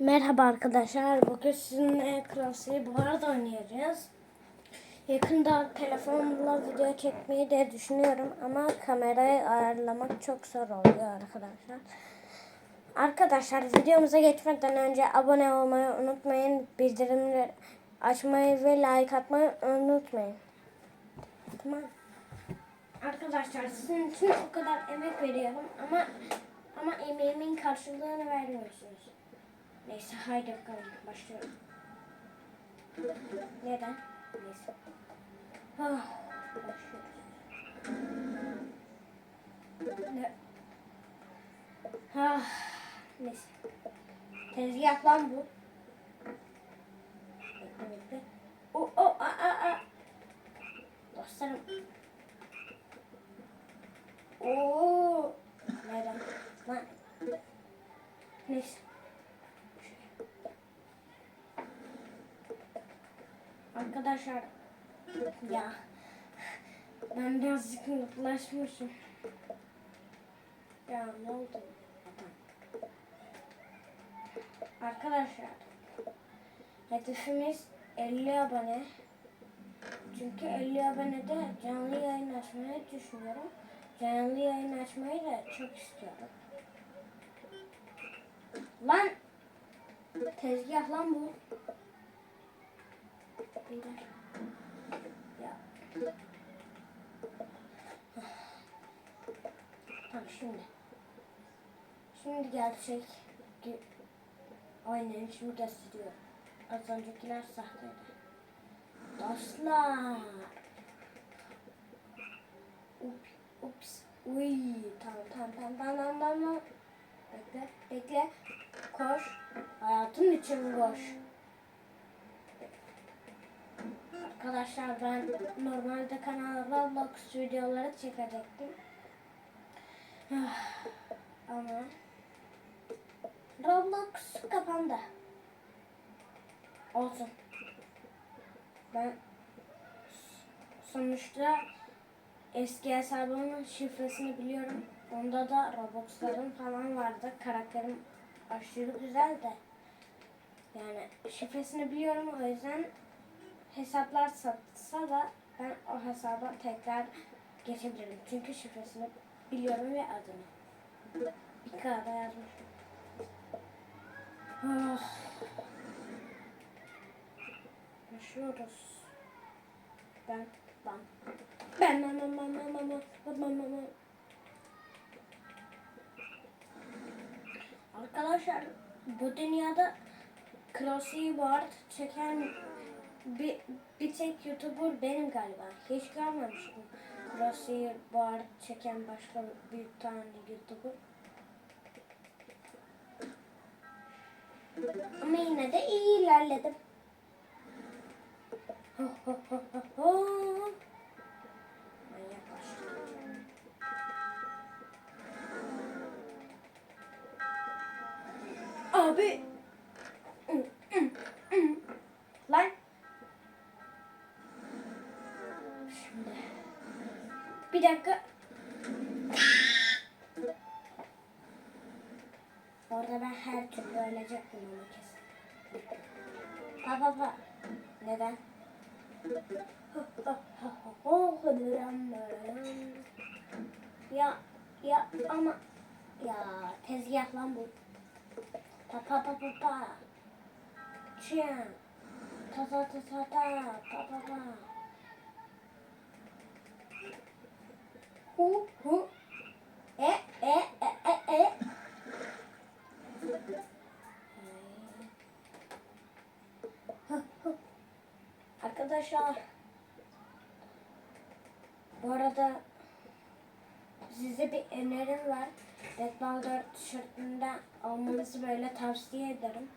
Merhaba arkadaşlar. Bugün sizinle klasiği bu arada oynayacağız. Yakında telefonla video çekmeyi de düşünüyorum ama kamerayı ayarlamak çok zor oluyor arkadaşlar. Arkadaşlar videomuza geçmeden önce abone olmayı unutmayın. Bildirimleri açmayı ve like atmayı unutmayın. Tamam. Arkadaşlar sizin için o kadar emek veriyorum ama ama emeğimin karşılığını vermiyorsunuz. Neyse haydi bakalım başlıyorum. Neden? Neyse. Ah, başlıyoruz. Ne? Ah, neyse. Tezgah lan bu. Bekle bekle. O o a a a. Dostlarım. Oo. Neden? Lan. Neyse. Arkadaşlar ya ben birazcık mutlulaşmışım. Ya ne oldu? Arkadaşlar hedefimiz 50 abone. Çünkü 50 abonede canlı yayın açmayı düşünüyorum. Canlı yayın açmayı da çok istiyorum. Lan tezgah lan bu. Beyler. Ya. Tamam şimdi. Şimdi gerçek ge- oynayışımı gösteriyorum. Az öncekiler sahteydi. Dostlar. Up, ups. Uy, tamam tamam tamam tamam tamam. Bekle, bekle. Koş. Hayatım için koş. Arkadaşlar ben normalde kanalda Roblox videoları çekecektim. Ah, Ama Roblox kapandı. Olsun. Ben sonuçta eski hesabımın şifresini biliyorum. Onda da Robux'larım falan vardı. Karakterim aşırı güzel de. Yani şifresini biliyorum o yüzden hesaplar satsa da ben o hesaba tekrar geçebilirim. Çünkü şifresini biliyorum ve adını. Bir kağıda yazmışım. Ah. Yaşıyoruz. Ben, ben. Ben, ben, ben, ben, ben, ben, ben, ben, ben, ben. Arkadaşlar bu dünyada Crossy Ward çeken bir, bir tek YouTuber benim galiba. Hiç görmemiştim. Crossy Ward çeken başka bir tane YouTuber. Ama yine de iyi ilerledim. Abi. Bir dakika. Orada ben her türlü ölecektim ama kesin. Pa pa. Neden? Ya ya ama ya tezgah lan bu. Pa pa pa pa pa. Çiyan. Ta ta ta ta ta pa pa pa. Arkadaşlar bu arada size bir önerim var. Ball 4 tişörtünden almanızı böyle tavsiye ederim.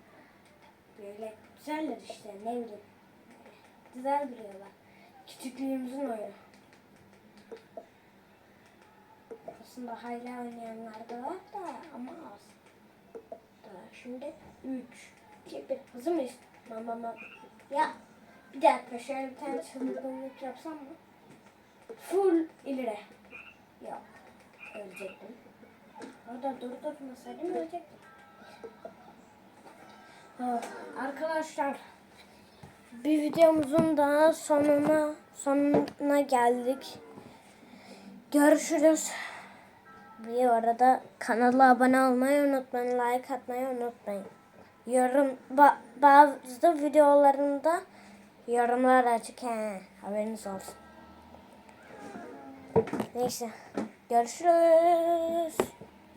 Böyle güzeller işte ne bileyim. Güzel duruyorlar. Küçüklüğümüzün oyunu. Aslında hala oynayanlar da var da ama az. Da şimdi 3, 2, 1. Hazır mıyız? Mama mama. Ya bir dakika şöyle bir tane çılgınlık yapsam mı? Full ileri. Yok. Ölecektim. Orada dur durmasaydım ölecektim. Arkadaşlar bir videomuzun daha sonuna sonuna geldik. Görüşürüz. Bir arada kanala abone olmayı unutmayın. Like atmayı unutmayın. Yorum ba- bazı videolarında yorumlar açık he. Haberiniz olsun. Neyse. Görüşürüz.